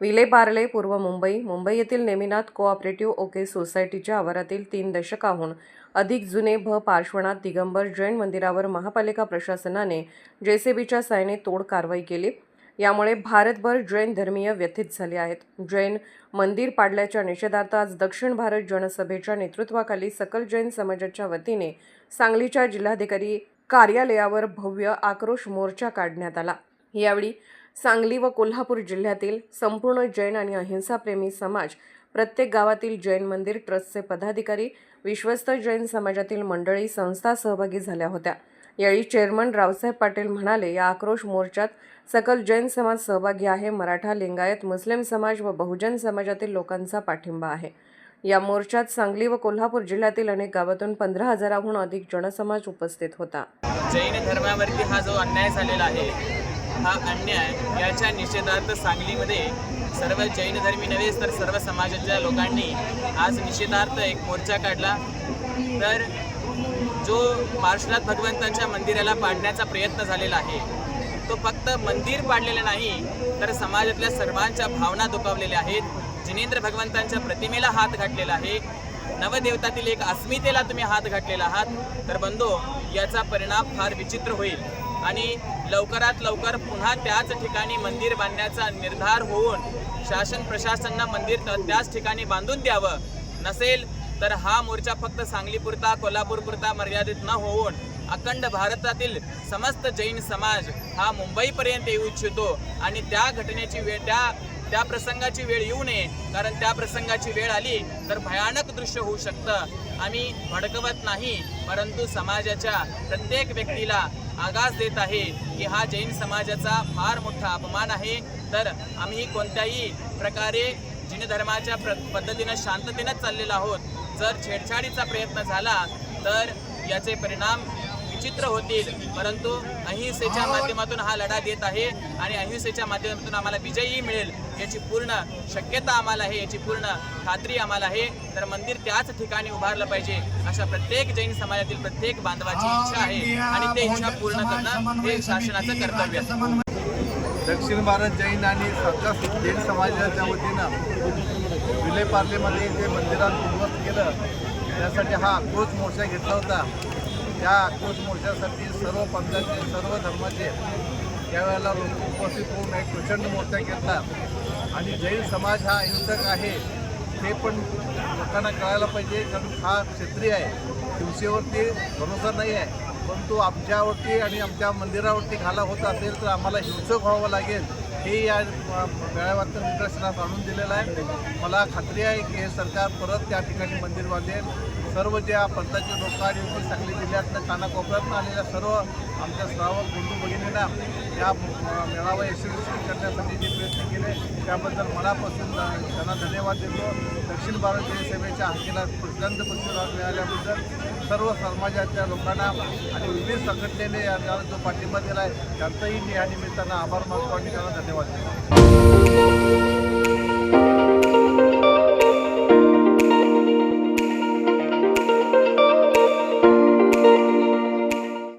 विलेपार्ले पूर्व मुंबई. मुंबई येथील Neminath cooperative okay सोसायटीच्या आवारातील तीन दशकाहून अधिक जुने भ पार्श्वनाथ दिगंबर जैन मंदिरावर महापालिका प्रशासनाने जेसीबीच्या सायने तोड कारवाई केली. यामुळे भारतभर जैन धर्मीय व्यथित झाले आहेत. जैन मंदिर पाडल्याच्या निषेधार्थ आज दक्षिण भारत जनसभेच्या नेतृत्वाखाली सकल जैन समाजाच्या वतीने सांगलीच्या जिल्हाधिकारी कार्यालयावर भव्य आक्रोश मोर्चा काढण्यात आला. यावेळी सांगली व कोल्हापूर जिल्ह्यातील संपूर्ण जैन आणि अहिंसाप्रेमी समाज प्रत्येक गावातील जैन मंदिर ट्रस्टचे पदाधिकारी विश्वस्त जैन समाजातील मंडळी संस्था सहभागी झाल्या होत्या. यावेळी चेअरमन रावसाहेब पाटील म्हणाले या आक्रोश मोर्चात सकल जैन समाज सहभागी आहे मराठा लिंगायत मुस्लिम समाज व बहुजन समाजातील लोकांचा पाठिंबा आहे. या मोर्चात सांगली व कोल्हापूर जिल्ह्यातील अनेक गावातून पंधरा हजाराहून अधिक जनसमाज उपस्थित होता. जैन धर्मावरती हा जो अन्याय झालेला आहे हा अन्याय याच्या निषेधार्थ सांगलीमध्ये सर्व जैन धर्मी नव्हेच तर सर्व समाजाच्या लोकांनी आज निषेधार्थ एक मोर्चा काढला. तर जो पार्श्वनाथ भगवंतांच्या मंदिराला पाडण्याचा प्रयत्न झालेला आहे तो फक्त मंदिर पाडलेलं नाही तर समाजातल्या सर्वांच्या भावना दुखावलेल्या आहेत. जिनेंद्र भगवंतांच्या प्रतिमेला हात घातलेला आहे. नवदेवतातील एक अस्मितेला तुम्ही हात घातलेला आहात. तर बंधो याचा परिणाम फार विचित्र होईल. आणि लवकरात लवकर पुन्हा त्याच ठिकाणी मंदिर बांधण्याचा निर्धार होऊन शासन प्रशासनानं मंदिर त्याच ठिकाणी बांधून द्यावं. नसेल तर हा मोर्चा फक्त सांगलीपुरता कोल्हापूरपुरता मर्यादित न होऊन अखंड भारतातील समस्त जैन समाज हा मुंबईपर्यंत येऊ इच्छितो आणि त्या घटनेची वेळ त्या त्या प्रसंगाची वेळ येऊ नये. कारण त्या प्रसंगाची वेळ आली तर भयानक दृश्य होऊ शकतं. आम्ही भडकवत नाही परंतु समाजाच्या प्रत्येक व्यक्तीला आगास देत आहे की हा जैन समाजाचा फार मोठा अपमान आहे. तर आम्ही कोणत्याही प्रकारे जैन धर्माच्या प्र पद्धतीनं शांततेनंच चाललेलो आहोत. जर छेडछाडीचा प्रयत्न झाला तर याचे परिणाम विचित्र होतील. परंतु अहिंसेच्या माध्यमातून हा लढा देत आहे आणि अहिंसेच्या माध्यमातून आम्हाला विजयही मिळेल याची पूर्ण शक्यता आम्हाला आहे याची पूर्ण खात्री आम्हाला आहे. तर मंदिर त्याच ठिकाणी उभारलं पाहिजे अशा प्रत्येक जैन समाजातील प्रत्येक बांधवाची इच्छा आहे आणि ते इच्छा पूर्ण करणं हे शासनाचं कर्तव्य आहे. दक्षिण भारत जैन आणि सर्कस जैन समाजाच्या वतीनं विलेपार्लेमध्ये जे मंदिरात उद्ध्वस्त केलं त्यासाठी हा आक्रोश मोर्चा घेतला होता. त्या आक्रोश मोर्चासाठी सर्व पंथाचे सर्व धर्माचे त्यावेळेला लोक उपस्थित होऊन एक प्रचंड मोर्चा घेतला. आणि जैन समाज हा हिंसक आहे हे पण लोकांना कळायला पाहिजे कारण हा क्षेत्रीय आहे. हिंसेवरती भरोसा नाही आहे परंतु आमच्यावरती आणि आमच्या मंदिरावरती घाला होत असेल तर आम्हाला हिंसक व्हावं लागेल हे या मेळाव्यात निदर्शनास आणून दिलेलं आहे. मला खात्री आहे की हे सरकार परत त्या ठिकाणी मंदिर बांधेल सर्व ज्या पंथाचे लोक आणि सांगली जिल्ह्यातनं कानाकोपऱ्यातून आलेल्या सर्व आमच्या श्रावक बंधू भगिनींना या मेळावा यशस्वी करण्यासाठी जे प्रयत्न केले. त्याबद्दल मनापासून त्यांना धन्यवाद देतो. दक्षिण भारत सेवेच्या हाकेला प्रचंड प्रतिसाद मिळाल्याबद्दल सर्व समाजातल्या लोकांना आणि विविध संघटनेने याला जो पाठिंबा दिला आहे त्यांचाही मी या निमित्तानं आभार मानतो आणि त्यांना धन्यवाद देतो.